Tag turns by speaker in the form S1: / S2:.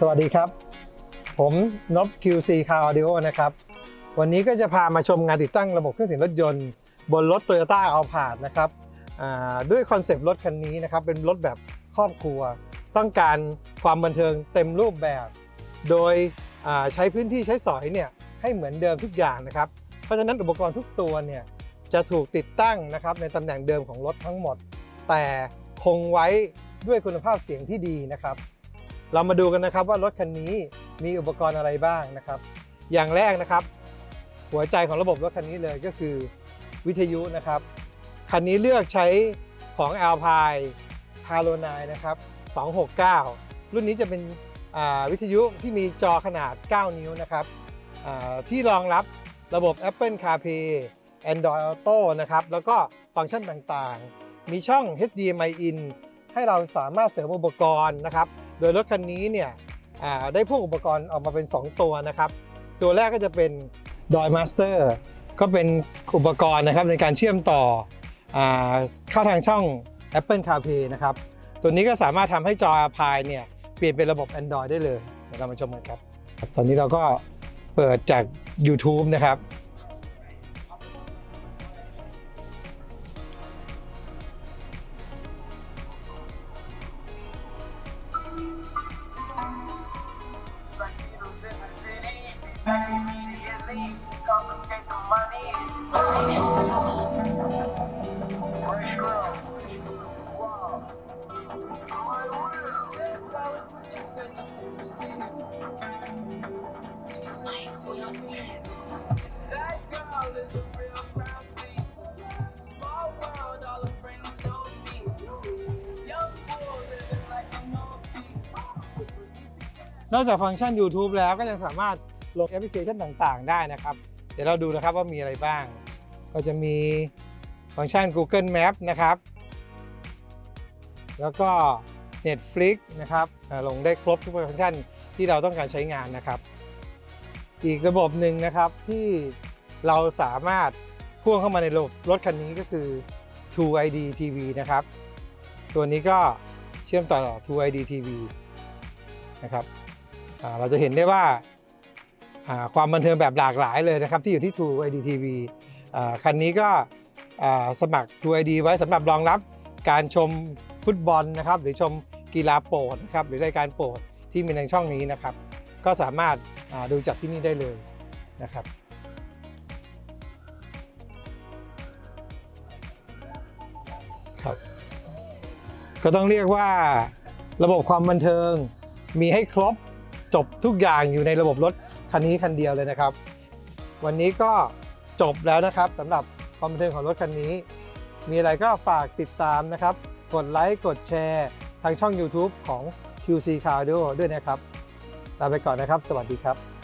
S1: สวัสดีครับ ผมนบ QC Car Audio นะครับ วันนี้ก็จะพามาชมงานติดตั้งระบบเครื่องเสียงรถยนต์ บนรถ Toyota a l p a r d นะครับด้วยคอนเซปต์รถคันนี้นะครับ เป็นรถแบบครอบครัว ต้องการความบันเทิงเต็มรูปแบบ โดยใช้พื้นที่ใช้สอยเนี่ยให้เหมือนเดิมทุกอย่างนะครับ เพราะฉะนั้นอุปกรณ์ทุกตัวเนี่ยจะถูกติดตั้งนะครับในตำแหน่งเดิมของรถทั้งหมด แต่คงไว้ด้วยคุณภาพเสียงที่ดีนะครับ เรามาดูกันนะครับว่ารถคันนี้มีอุปกรณ์อะไรบ้างนะครับ อย่างแรกนะครับ หัวใจของระบบรถคันนี้เลยก็คือวิทยุนะครับ คันนี้เลือกใช้ของ Alpine h a l o n i นะครับ 269 รุ่นนี้จะเป็นวิทยุที่มีจอขนาด 9 นิ้วนะครับที่รองรับระบบ Apple CarPlay Android Auto นะครับ แล้วก็ฟังก์ชันต่างๆ มีช่อง HDMI in ให้เราสามารถเสริมอุปกรณ์นะครับ โดยรถคันนี้เนี่ยได้พวกอุปกรณ์ออกมาเป็น 2 ตัวนะครับ ตัวแรกก็จะเป็น d o y Master ก็เป็นอุปกรณ์นะครับในการเชื่อมต่ออเข้าทางช่อง Apple CarPlay นะครับ ตัวนี้ก็สามารถทำให้จอ Alpine เนี่ยเปลี่ยนเป็นระบบ Android ได้เลยเดี๋ยวเรามาชมกันครับ ตอนนี้เราก็เปิดจาก YouTube นะครับ นอกจากฟังก์ชัน YouTube แล้วก็ยังสามารถลงแอปพลิเคชันต่างๆ ได้นะครับ เดี๋ยวเราดูนะครับว่ามีอะไรบ้าง ก็จะมีฟังก์ชัน Google Map นะครับ แล้วก็ Netflix นะครับลงได้ครบทุกฟังก์ชันที่เราต้องการใช้งานนะครับ อีกระบบหนึ่งนะครับที่เราสามารถพ่วงเข้ามาในระบบรถคันนี้ก็คือ True ID TV นะครับ ตัวนี้ก็เชื่อมต่อ True ID TV นะครับเราจะเห็นได้ว่าความบันเทิงแบบหลากหลายเลยนะครับ ที่อยู่ที่ True ID TV คันนี้ก็สมัคร True ID ไว้สำหรับรองรับการชม ฟุตบอลนะครับ หรือชมกีฬาโปรดนะครับหรือรายการโปรดที่มีในช่องนี้นะครับ ก็สามารถดูจากที่นี่ได้เลยนะครับครับก็ต้องเรียกว่าระบบความบันเทิงมีให้ครบจบทุกอย่างอยู่ในระบบรถคันนี้คันเดียวเลยนะครับ วันนี้ก็จบแล้วนะครับสำหรับความบันเทิงของรถคันนี้ มีอะไรก็ฝากติดตามนะครับ กดไลค์กดแชร์ทางช่อง YouTube ของ QC Cardio ด้วยนะครับ ลาไปก่อนนะครับ สวัสดีครับ